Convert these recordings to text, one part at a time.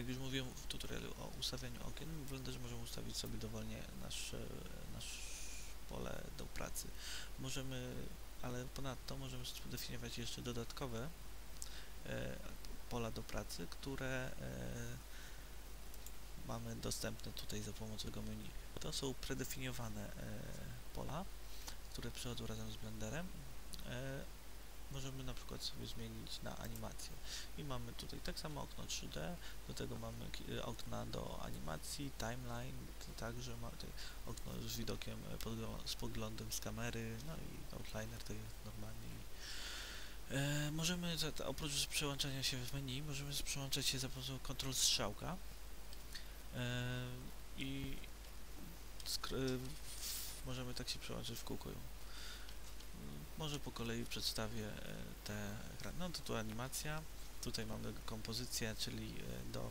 Jak już mówiłem w tutorialu o ustawianiu okien, Blenderze możemy ustawić sobie dowolnie nasze, nasz pole do pracy. Możemy, ale ponadto możemy zdefiniować jeszcze dodatkowe e, pola do pracy, które e, mamy dostępne tutaj za pomocą tego menu. To są predefiniowane e, pola, które przychodzą razem z Blenderem. Możemy na przykład sobie zmienić na animację i mamy tutaj tak samo okno 3D, do tego mamy ki- okna do animacji, timeline, także mamy okno z widokiem, podglo- z podglądem z kamery, no i outliner tak jak normalnie. E, możemy, za, oprócz przełączania się w menu, możemy przełączać się za pomocą kontrol strzałka e, i w- możemy tak się przełączyć w kółko. Może po kolei przedstawię e, te. No to tu animacja, tutaj mamy kompozycję, czyli e, do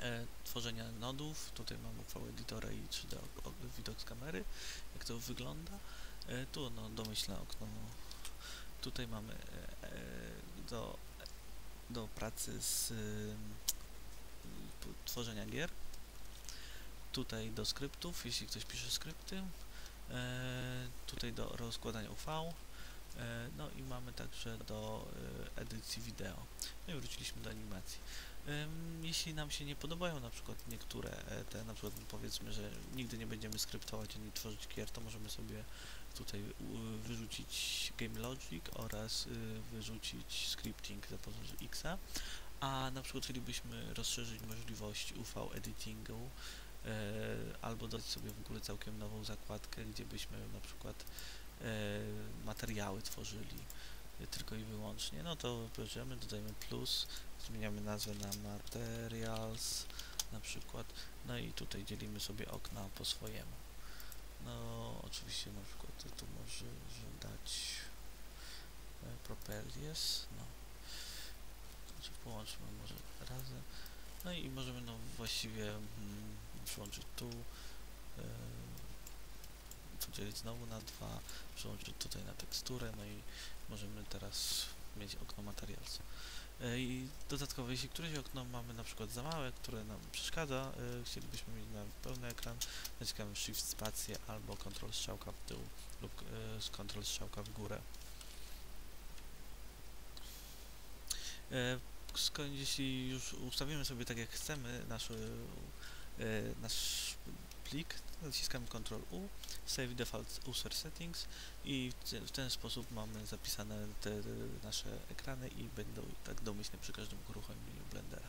e, tworzenia nodów, tutaj mamy uchwałę editora i 3D o, o, widok z kamery, jak to wygląda. E, tu no, domyślne okno, tutaj mamy e, e, do, do pracy z tworzenia gier, tutaj do skryptów, jeśli ktoś pisze skrypty, tutaj do rozkładania UV, e, no i mamy także do e, edycji wideo. No i wróciliśmy do animacji. Jeśli nam się nie podobają na przykład niektóre e, te, na przykład powiedzmy, że nigdy nie będziemy skryptować ani tworzyć gier, to możemy sobie tutaj wyrzucić Game Logic oraz y, wyrzucić scripting za pomocą Xa, a na przykład chcielibyśmy rozszerzyć możliwość UV editingu e, albo dodać sobie w ogóle całkiem nową zakładkę, gdzie byśmy na przykład e, materiały tworzyli e, tylko i wyłącznie, no to bierzemy, dodajemy plus, zmieniamy nazwę na materials na przykład, no i tutaj dzielimy sobie okna po swojemu. No oczywiście na przykład tu, może że dać e, properties, no. Znaczy połączmy może razem. No i możemy no właściwie przyłączyć tu, e, podzielić znowu na dwa, przyłączyć tutaj na teksturę, no i możemy teraz mieć okno materials. E, I dodatkowo, jeśli któreś okno mamy na przykład za małe, które nam przeszkadza, e, chcielibyśmy mieć na pełny ekran, naciskamy Shift spację albo Ctrl strzałka w dół lub e, z Ctrl strzałka w górę. E, sko- jeśli już ustawimy sobie tak jak chcemy nasz, e, nasz plik, naciskamy Ctrl U, Save Default User Settings i w ten sposób mamy zapisane te nasze ekrany i będą tak domyślne przy każdym uruchomieniu Blendera.